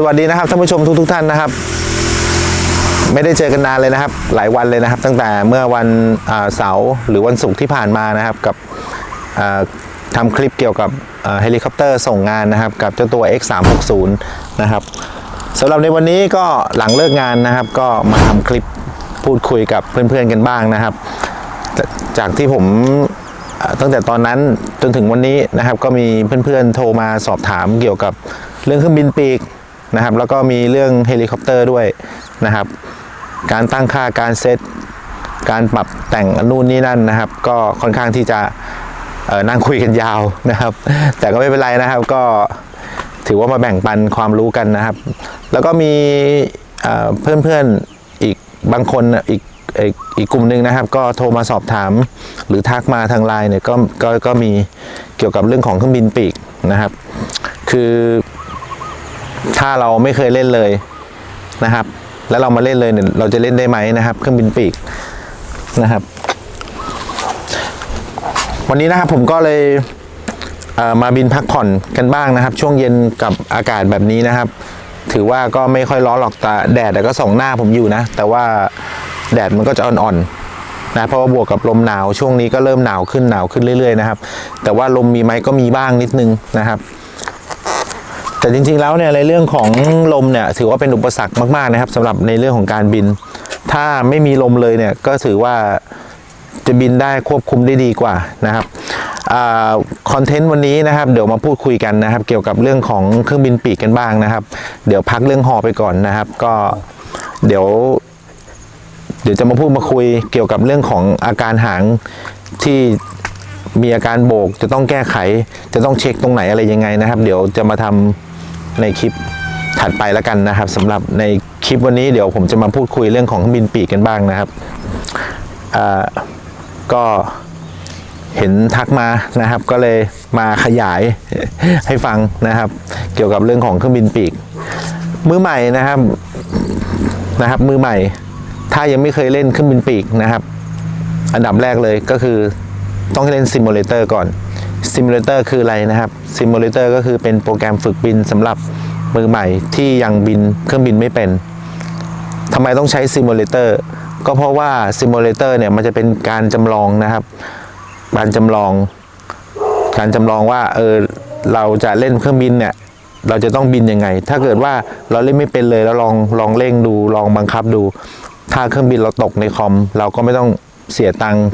สวัสดีนะครับท่านผู้ชมทุกทท่านนะครับ ไม่ได้เจอกันนานเลยนะครับ หลายวันเลยนะครับ ตั้งแต่เมื่อวันเสาร์หรือวันศุกร์ที่ผ่านมานะครับกับอ่าทำคลิปเกี่ยวกับเฮลิคอปเตอร์ส่งงานนะครับ กับเจ้าตัว X360 นะครับสำหรับในวันนี้ก็หลังเลิกงานนะครับ ก็มาทำคลิปพูดคุยกับเพื่อนๆกันบ้างนะครับ จากที่ผมตั้งแต่ตอนนั้นจนถึงวันนี้นะครับ ก็มีเพื่อนๆโทรมาสอบถามเกี่ยวกับเรื่องเครื่องบินปีก นะครับ แล้วก็มีเรื่องเฮลิคอปเตอร์ด้วยนะครับ การตั้งค่าการเซตการปรับแต่งนู่นนี่นั่นนะครับ ก็ค่อนข้างที่จะนั่งคุยกันยาวนะครับ แต่ก็ไม่เป็นไรนะครับก็ถือว่ามาแบ่งปันความรู้กันนะครับ แล้วก็มีเพื่อนๆอีกบางคนอีกอีกอีกกลุ่มหนึ่งนะครับ ก็โทรมาสอบถาม หรือทักมาทางไลน์เนี่ยก็ก็ก็มีเกี่ยวกับเรื่องของเครื่องบินปีกนะครับ คือ ถ้าเราไม่เคยเล่นเลยนะครับ แล้วเรามาเล่นเลยเนี่ยเราจะเล่นได้ไหมนะครับ เครื่องบินปีกนะครับ วันนี้นะครับผมก็เลยเมาบินพักผ่อนกันบ้างนะครับ ช่วงเย็นกับอากาศแบบนี้นะครับ ถือว่าก็ไม่ค่อยร้อนหรอกแต่แดดแต่ก็ส่องหน้าผมอยู่นะ แต่ว่าแดดมันก็จะอ่อนๆนะเพราะว่าบวกกับลมหนาวช่วงนี้ก็เริ่มหนาวขึ้นหนาวขึ้นเรื่อยๆนะครับ แต่ว่าลมมีไหมก็มีบ้างนิดนึงนะครับ แต่จริงๆแล้วเนี่ยในเรื่องของลมเนี่ยถือว่าเป็นอุปสรรคมากๆนะครับสำหรับในเรื่องของการบิน ถ้าไม่มีลมเลยเนี่ยก็ถือว่าจะบินได้ควบคุมได้ดีกว่านะครับคอนเทนต์วันนี้นะครับเดี๋ยวมาพูดคุยกันนะครับ เกี่ยวกับเรื่องของเครื่องบินปีกกันบ้างนะครับ เดี๋ยวพักเรื่องฮอไปก่อนนะครับ ก็เดี๋ยว เดี๋ยวจะมาพูดมาคุยเกี่ยวกับเรื่องของอาการหางที่มีอาการโบกจะต้องแก้ไข จะต้องเช็คตรงไหนอะไรยังไงนะครับ เดี๋ยวจะมาทำ ในคลิปถัดไปแล้วกันนะครับสำหรับในคลิปวันนี้เดี๋ยวผมจะมาพูดคุยเรื่องของเครื่องบินปีกกันบ้างนะครับก็เห็นทักมานะครับ ก็เลยมาขยายให้ฟังนะครับ เกี่ยวกับเรื่องของเครื่องบินปีก มือใหม่นะครับนะครับ มือใหม่ ถ้ายังไม่เคยเล่นเครื่องบินปีกนะครับ อันดับแรกเลยก็คือต้องเล่นซิมูเลเตอร์ก่อน ซิมูเลเตอร์คืออะไรนะครับซิมูเลเตอร์ก็คือเป็นโปรแกรมฝึกบินสำหรับมือใหม่ที่ยังบินเครื่องบินไม่เป็นทำไมต้องใช้ซิมูเลเตอร์ก็เพราะว่าซิมูเลเตอร์เนี่ยมันจะเป็นการจำลองนะครับ การจำลอง การจำลองว่าเออเราจะเล่นเครื่องบินเนี่ยเราจะต้องบินยังไง ถ้าเกิดว่าเราเล่นไม่เป็นเลยแล้วลองลองเร่งดูลองบังคับดู ถ้าเครื่องบินเราตกในคอม เราก็ไม่ต้องเสียตังค์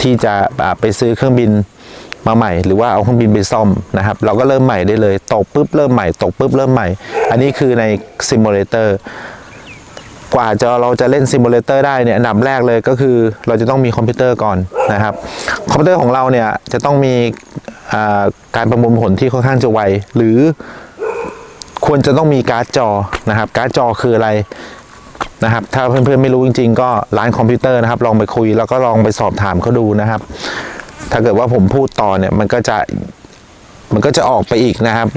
ที่จะไปซื้อเครื่องบิน มาใหม่หรือว่าเอาเครื่องบินไปซ่อมนะครับ เราก็เริ่มใหม่ได้เลย ตกปุ๊บเริ่มใหม่ ตกปุ๊บเริ่มใหม่ อันนี้คือในซิมูเลเตอร์กว่าจะเราจะเล่นซิมูเลเตอร์ได้เนี่ยอันดับแรกเลยก็คือเราจะต้องมีคอมพิวเตอร์ก่อนนะครับ คอมพิวเตอร์ของเราเนี่ยจะต้องมีการประมวลผลที่ค่อนข้างจะไว หรือควรจะต้องมีการ์ดจอนะครับ การ์ดจอคืออะไรนะครับ ถ้าเพื่อนๆไม่รู้จริง ๆ ก็ร้านคอมพิวเตอร์นะครับ ลองไปคุยแล้วก็ลองไปสอบถามเขาดูนะครับ ถ้าเกิดว่าผมพูดต่อเนี่ยมันก็จะมันก็จะออกไปอีกนะครับ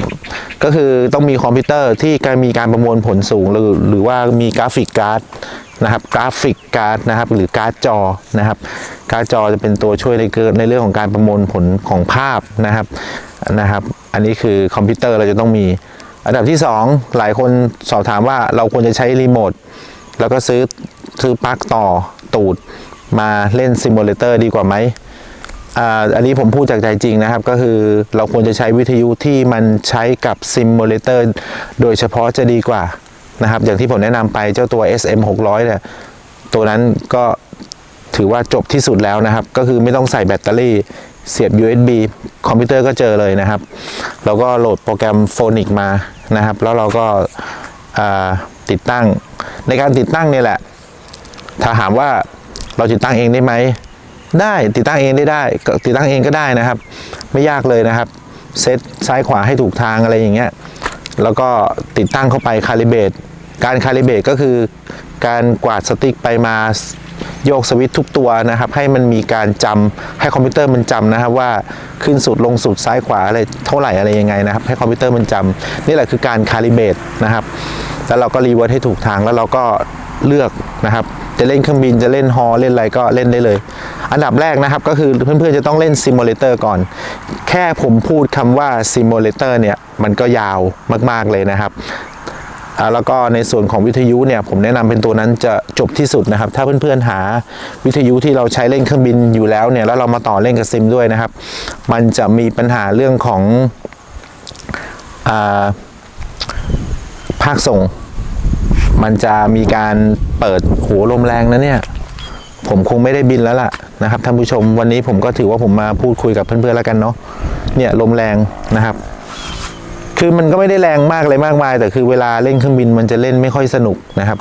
ก็คือต้องมีคอมพิวเตอร์ที่การมีการประมวลผลสูง หรือหรือว่ามีกราฟิกการ์ดนะครับกราฟิกการ์ดนะครับหรือการ์ดจอนะครับการ์ดจอจะเป็นตัวช่วยในเกิดในเรื่องของการประมวลผลของภาพนะครับนะครับ อันนี้คือคอมพิวเตอร์เราจะต้องมี อันดับที่ 2 หลายคนสอบถามว่าเราควรจะใช้รีโมทแล้วก็ซื้อซื้อปลั๊กต่อตูดมาเล่นซิมูเลเตอร์ดีกว่าไหม อันนี้ผมพูดจากใจจริงนะครับ ก็คือเราควรจะใช้วิทยุที่มันใช้กับซิมูเลเตอร์โดยเฉพาะจะดีกว่านะครับ อย่างที่ผมแนะนำไปเจ้าตัว SM 600เนี่ยตัวนั้นก็ถือว่าจบที่สุดแล้วนะครับ ก็คือไม่ต้องใส่แบตเตอรี่เสียบ USB คอมพิวเตอร์ก็เจอเลยนะครับแล้วก็โหลดโปรแกรมโฟนิกมานะครับ แล้วเราก็ติดตั้ง ในการติดตั้งเนี่ยแหละ ถ้าถามว่าเราติดตั้งเองได้ไหม ได้ติดตั้งเองได้ได้ ติดตั้งเองก็ได้นะครับ ไม่ยากเลยนะครับ เซตซ้ายขวาให้ถูกทางอะไรอย่างเงี้ยแล้วก็ติดตั้งเข้าไปคาลิเบตการคาลิเบตก็คือการกวาดสติ๊กไปมาโยกสวิตช์ทุกตัวนะครับ ให้มันมีการจำให้คอมพิวเตอร์มันจำนะครับว่าขึ้นสุดลงสุดซ้ายขวาอะไรเท่าไหร่อะไรยังไงนะครับ ให้คอมพิวเตอร์มันจำนี่แหละคือการคาลิเบตนะครับ แล้วเราก็รีเวิร์สให้ถูกทางแล้วเราก็เลือกนะครับ จะเล่นเครื่องบินจะเล่นฮอเล่นอะไรก็เล่นได้เลย อันดับแรกนะครับก็คือเพื่อนๆจะต้องเล่นซิมูเลเตอร์ก่อน แค่ผมพูดคำว่าซิมูเลเตอร์เนี่ยมันก็ยาวมากๆเลยนะครับแล้วก็ในส่วนของวิทยุเนี่ยผมแนะนำเป็นตัวนั้นจะจบที่สุดนะครับ ถ้าเพื่อนๆหาวิทยุที่เราใช้เล่นเครื่องบินอยู่แล้วเนี่ยแล้วเรามาต่อเล่นกับซิมด้วยนะครับ มันจะมีปัญหาเรื่องของอ่าภาคส่ง มันจะมีการเปิดโหลมแรงนะเนี่ย ผมคงไม่ได้บินแล้วล่ะนะครับท่านผู้ชมวันนี้ผมก็ถือว่าผมมาพูดคุยกับเพื่อนๆแล้วกันเนาะเนี่ยลมแรงนะครับ คือมันก็ไม่ได้แรงมากเลยมากมาย แต่คือเวลาเล่นเครื่องบินมันจะเล่นไม่ค่อยสนุกนะครับ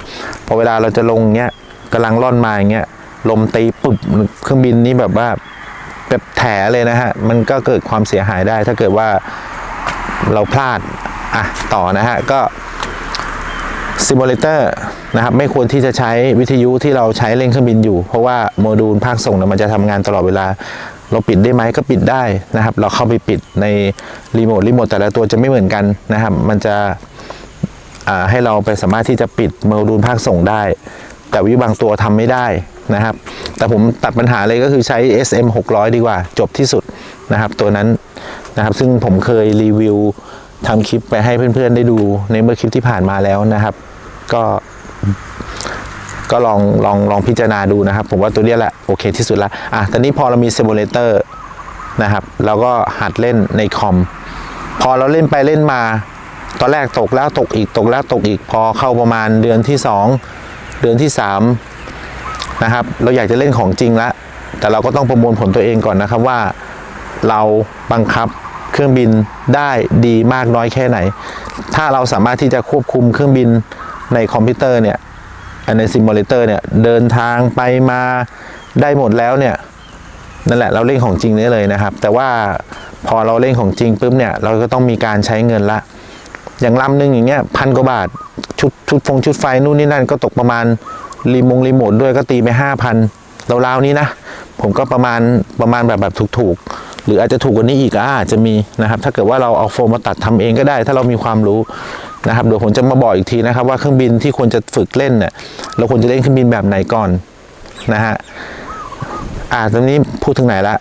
พอเวลาเราจะลงเงี้ยกำลังล่อนมาอย่างเงี้ยลมตีปุ๊บเครื่องบินนี่แบบว่าแบบแถเลยนะฮะ มันก็เกิดความเสียหายได้ ถ้าเกิดว่าเราพลาด อะ ต่อนะฮะ ก็ ซิมูเลเตอร์นะครับไม่ควรที่จะใช้วิทยุที่เราใช้เล่นเครื่องบินอยู่ เพราะว่าโมดูลภาคส่งเนี่ยมันจะทำงานตลอดเวลา เราปิดได้ไหมก็ปิดได้นะครับ เราเข้าไปปิดในรีโมทรีโมทแต่ละตัวจะไม่เหมือนกันนะครับ มันจะให้เราไปสามารถที่จะปิดโมดูลภาคส่งได้ แต่วิบางตัวทำไม่ได้นะครับ แต่ผมตัดปัญหาเลยก็คือใช้ SM 600 ดีกว่า จบที่สุดนะครับ ตัวนั้นนะครับซึ่งผมเคยรีวิว ทำคลิปไปให้เพื่อนๆได้ดูในเมื่อคลิปที่ผ่านมาแล้วนะครับ ก็ก็ลองลองลองพิจารณาดูนะครับ ผมว่าตัวเนี้ยแหละโอเคที่สุดละอะตอนนี้พอเรามีเซิมูเลเตอร์นะครับเราก็หัดเล่นในคอม พอเราเล่นไปเล่นมา ตอนแรกตกแล้วตกอีกตกแล้วตกอีกพอเข้าประมาณเดือนที่ 2 เดือนที่ 3 นะครับ เราอยากจะเล่นของจริงละแต่เราก็ต้องประมวลผลตัวเองก่อนนะครับว่า เราบังคับ เครื่องบินได้ดีมากน้อยแค่ไหน ถ้าเราสามารถที่จะควบคุมเครื่องบินในคอมพิวเตอร์เนี่ยในซิมูเลเตอร์เนี่ยเดินทางไปมาได้หมดแล้วเนี่ยนั่นแหละเราเล่นของจริงได้เลยนะครับ แต่ว่าพอเราเล่นของจริงปุ๊บเนี่ยเราก็ต้องมีการใช้เงินละ อย่างลำหนึ่งอย่างเงี้ยพันกว่าบาทชุดชุดฟงชุดไฟนู่นนี่นั่นก็ตกประมาณรีมงรีโมทด้วยก็ตีไปห้าพันราวๆนี้นะ ผมก็ประมาณประมาณแบบแบบถูกๆ รืออาจจะถูกกว่านี้อีกอาจจะมีนะครับ ถ้าเกิดว่าเราเอาโฟมมาตัดทำเองก็ได้ ถ้าเรามีความรู้นะครับเดี๋ยวผมจะมาบอกอีกทีนะครับ ว่าเครื่องบินที่ควรจะฝึกเล่นเนี่ยเราควรจะเล่นเครื่องบินแบบไหนก่อนนะฮะอ่าตอนนี้พูดถึงไหนละ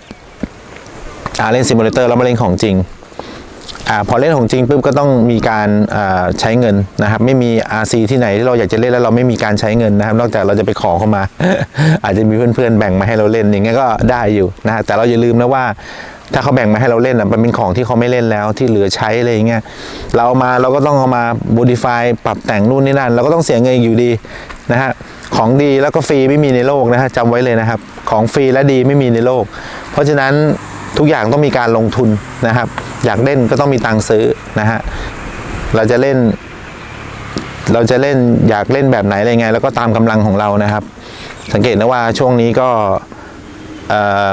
อ่าเล่นซิมูเลเตอร์แล้วมาเล่นของจริงอ่าพอเล่นของจริงปุ๊บก็ต้องมีการใช้เงินนะครับ ไม่มี RC ที่ไหนที่เราอยากจะเล่นแล้วเราไม่มีการใช้เงินนะครับ นอกจากเราจะไปขอเข้ามา อาจจะมีเพื่อนๆแบ่งมาให้เราเล่นอย่างเงี้ยก็ได้อยู่นะฮะแต่เราอย่าลืมนะว่า ถ้าเขาแบ่งมาให้เราเล่นอะมันเป็นของที่เขาไม่เล่นแล้วที่เหลือใช้อะไรอย่างเงี้ยเราเอามาเราก็ต้องเอามา modify ปรับแต่งนู่นนี่นั่นเราก็ต้องเสียเงินอยู่ดีนะฮะของดีแล้วก็ฟรีไม่มีในโลกนะฮะจำไว้เลยนะครับ ของฟรีและดีไม่มีในโลก เพราะฉะนั้นทุกอย่างต้องมีการลงทุนนะครับ อยากเล่นก็ต้องมีตังค์ซื้อนะฮะเราจะเล่น เราจะเล่นอยากเล่นแบบไหนอะไรไง แล้วก็ตามกำลังของเรานะครับ สังเกตนะว่าช่วงนี้ก็เอ่อ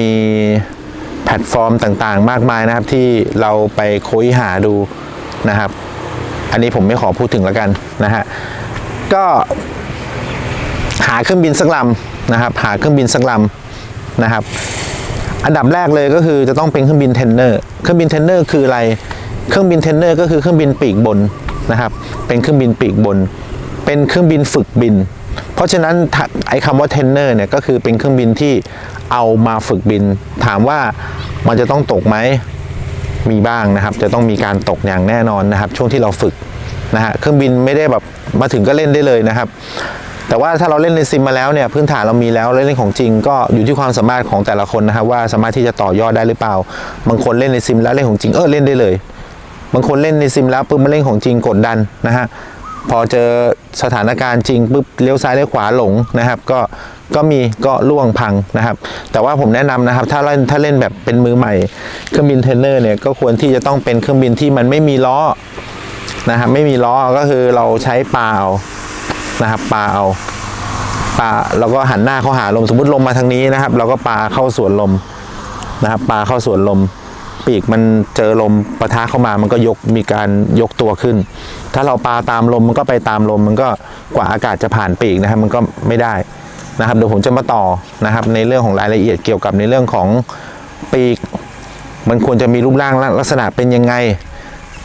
มีแพลตฟอร์มต่างๆ มากมายนะครับที่เราไปค้นหาดูนะครับ อันนี้ผมไม่ขอพูดถึงแล้วกันนะฮะก็หาเครื่องบินสักลำนะครับ หาเครื่องบินสักลำนะครับ อันดับแรกเลยก็คือจะต้องเป็นเครื่องบินเทนเนอร์เครื่องบินเทนเนอร์คืออะไร เครื่องบินเทนเนอร์ก็คือเครื่องบินปีกบนนะครับ เป็นเครื่องบินปีกบน เป็นเครื่องบินฝึกบิน เพราะฉะนั้นไอ้คำว่าเทนเนอร์เนี่ยก็คือเป็นเครื่องบินที่เอามาฝึกบิน ถามว่ามันจะต้องตกไหมมีบ้างนะครับ จะต้องมีการตกอย่างแน่นอนนะครับ ช่วงที่เราฝึกนะฮะเครื่องบินไม่ได้แบบมาถึงก็เล่นได้เลยนะครับ แต่ว่าถ้าเราเล่นในซิมมาแล้วเนี่ยพื้นฐานเรามีแล้วแล้วเล่นของจริง ก็อยู่ที่ความสามารถของแต่ละคนนะครับว่าสามารถที่จะต่อยอดได้หรือเปล่า บางคนเล่นในซิมแล้วเล่นของจริงเออเล่นได้เลย บางคนเล่นในซิมแล้วปุ๊บมาเล่นของจริงกดดันนะฮะ พอเจอสถานการณ์จริงปุ๊บเลี้ยวซ้ายเลี้ยวขวาหลงนะครับ ก็ก็มีก็ล่วงพังนะครับ แต่ว่าผมแนะนำนะครับ ถ้าเล่นถ้าเล่นแบบเป็นมือใหม่เครื่องบินเทรนเนอร์เนี่ยก็ควรที่จะต้องเป็นเครื่องบินที่มันไม่มีล้อนะครับไม่มีล้อก็คือเราใช้ปลาเอานะครับปลาเอาปลาเราก็หันหน้าเข้าหาลมสมมติลมมาทางนี้นะครับ เราก็ปลาเข้าสวนลมนะครับปลาเข้าสวนลม ปีกมันเจอลมปะทะเข้ามามันก็ยกมีการยกตัวขึ้น ถ้าเราปลาตามลมมันก็ไปตามลมมันก็กว่าอากาศจะผ่านปีกนะครับ มันก็ไม่ได้นะครับเดี๋ยวผมจะมาต่อนะครับ ในเรื่องของรายละเอียดเกี่ยวกับในเรื่องของปีก มันควรจะมีรูปร่างลักษณะเป็นยังไง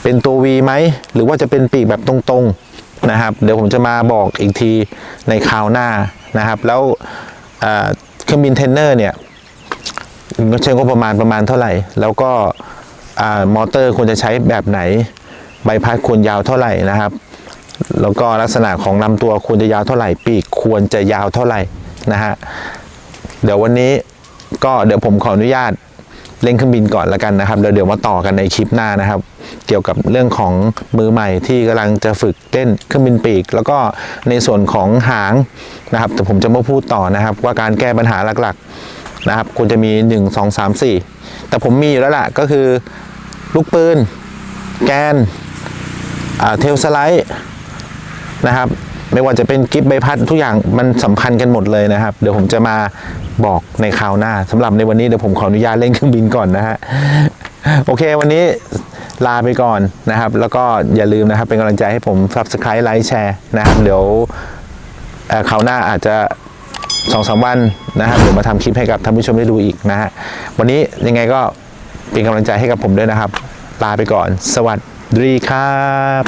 เป็นตัว V ไหมหรือว่าจะเป็นปีกแบบตรงๆนะครับ เดี๋ยวผมจะมาบอกอีกทีในคราวหน้านะครับ แล้วเครื่องบินเทนเนอร์เนี่ยใช้งบประมาณประมาณเท่าไหร่ แล้วก็อมอเตอร์ควรจะใช้แบบไหน ใบพัดควรยาวเท่าไหร่นะครับ แล้วก็ลักษณะของลำตัวควรจะยาวเท่าไหร่ ปีกควรจะยาวเท่าไหร่นะฮะเดี๋ยววันนี้ก็เดี๋ยวผมขออนุญาตเล่นเครื่องบินก่อนแล้วกันนะครับเดี๋ยวเดี๋ยวมาต่อกันในคลิปหน้านะครับ เกี่ยวกับเรื่องของมือใหม่ที่กำลังจะฝึกเต้นเครื่องบินปีก แล้วก็ในส่วนของหางนะครับ แต่ผมจะมาพูดต่อนะครับ ว่าการแก้ปัญหาหลักๆนะครับควรจะมี 1 2 3 4 แต่ผมมีอยู่แล้วล่ะก็คือ ลูกปืน แกน เทลสไลด์นะครับ ไม่ว่าจะเป็นกิฟใบพัดทุกอย่างมันสำคัญกันหมดเลยนะครับ เดี๋ยวผมจะมาบอกในคราวหน้าสำหรับในวันนี้เดี๋ยวผมขออนุญาตเล่นเครื่องบินก่อนนะฮะโอเค วันนี้ลาไปก่อนนะครับ แล้วก็อย่าลืมนะครับ เป็นกำลังใจให้ผม subscribe ไลค์แชร์นะครับ เดี๋ยวคราวหน้าอาจจะสองสามวันนะครับเดี๋ยวมาทำคลิปให้กับท่านผู้ชมได้ดูอีกนะฮะวันนี้ยังไงก็เป็นกำลังใจให้กับผมด้วยนะครับ ลาไปก่อน สวัสดี ดีครับ